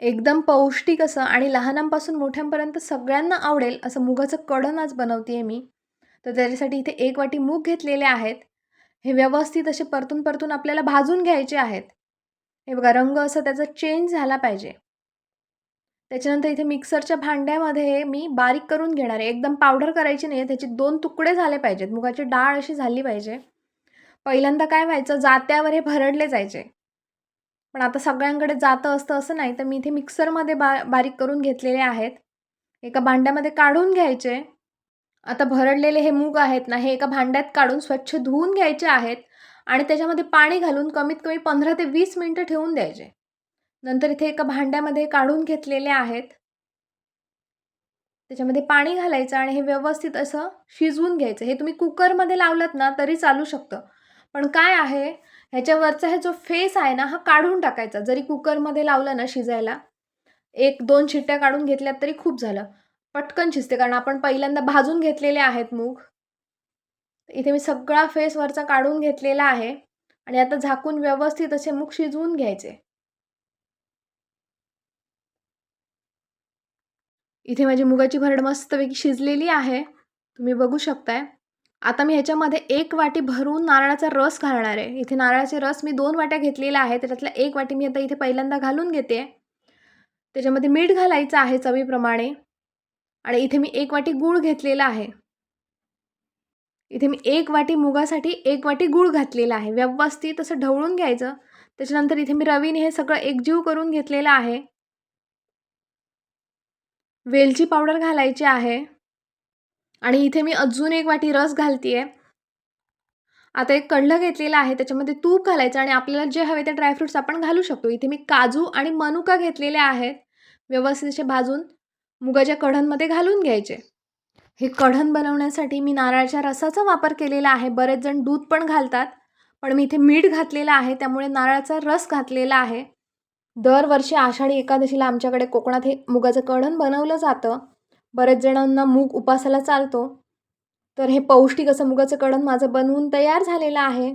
एकदम पौष्टिक असं आणि लहानांपासून मोठ्यांपर्यंत सगळ्यांना आवडेल असं मुगाचं कडण आज बनवते आहे मी. तर त्याच्यासाठी इथे एक वाटी मूग घेतलेले आहेत. हे व्यवस्थित असे परतून परतून आपल्याला भाजून घ्यायचे आहेत. हे बघा रंग असं त्याचा चेंज झाला पाहिजे. त्याच्यानंतर इथे मिक्सरच्या भांड्यामध्ये मी बारीक करून घेणार आहे. एकदम पावडर करायची नाही आहे त्याचे दोन तुकडे झाले पाहिजेत. मुगाची डाळ अशी झाली पाहिजे. पहिल्यांदा काय व्हायचं? जात्यावर हे भरडले जायचे. पण आता सगळ्यांकडे जातं असतं असं नाही. तर मी इथे मिक्सरमध्ये बा बारीक करून घेतलेले आहेत. एका भांड्यामध्ये काढून घ्यायचे. आता भरडलेले हे मूग आहेत ना हे एका भांड्यात काढून स्वच्छ धुवून घ्यायचे आहेत आणि त्याच्यामध्ये पाणी घालून कमीत कमी पंधरा ते वीस मिनटं ठेवून द्यायचे. नंतर इथे एका भांड्यामध्ये काढून घेतलेले आहेत. त्याच्यामध्ये पाणी घालायचं आणि हे व्यवस्थित असं शिजवून घ्यायचं. हे तुम्ही कुकरमध्ये लावलं ना तरी चालू शकतं. पण काय आहे ह्याच्यावरचा हे जो फेस आहे ना हा काढून टाकायचा. जरी कुकरमध्ये लावलं ना शिजायला एक दोन शिट्ट्या काढून घेतल्यात तरी खूप झालं. पटकन शिजते कारण आपण पहिल्यांदा भाजून घेतलेले आहेत मूग. इथे मी सगळा फेस वरचा काढून घेतलेला आहे आणि आता झाकून व्यवस्थित असे मूग शिजवून घ्यायचे. इथे माझी मुगाची भरड मस्तपैकी शिजलेली आहे. तुम्ही बघू शकताय. आता मी ह्याच्यामध्ये एक वाटी भरून नारळाचा रस घालणार आहे. इथे नारळाचे रस मी दोन वाट्या घेतलेला आहे त्याच्यातला एक वाटी मी आता इथे पहिल्यांदा घालून घेते. त्याच्यामध्ये मीठ घालायचं आहे चवीप्रमाणे. आणि इथे मी एक वाटी गूळ घेतलेला आहे. इथे मी एक वाटी मुगासाठी एक वाटी गूळ घातलेला आहे. व्यवस्थित असं ढवळून घ्यायचं. त्याच्यानंतर इथे मी रवीने हे सगळं एकजीव करून घेतलेलं आहे. वेलची पावडर घालायची आहे. आणि इथे मी अजून एक वाटी रस घालते आहे आता एक कडलं घेतलेलं आहे त्याच्यामध्ये तूप घालायचं आणि आपल्याला जे हवे ते ड्रायफ्रूट्स आपण घालू शकतो. इथे मी काजू आणि मनुका घेतलेले आहेत व्यवस्थित असे भाजून मुगाच्या कढणमध्ये घालून घ्यायचे. हे कढण बनवण्यासाठी मी नारळाच्या रसाचा वापर केलेला आहे. बरेच जण दूध पण घालतात पण मी इथे मीठ घातलेलं आहे त्यामुळे नारळाचा रस घातलेला आहे. दरवर्षी आषाढी एकादशीला आमच्याकडे कोकणात हे मुगाचं कढण बनवलं जातं. बऱ्याच जणांना मूग उपासाला चालतो. तर हे पौष्टिक असं मुगाचं कढण माझं बनवून तयार झालेलं आहे.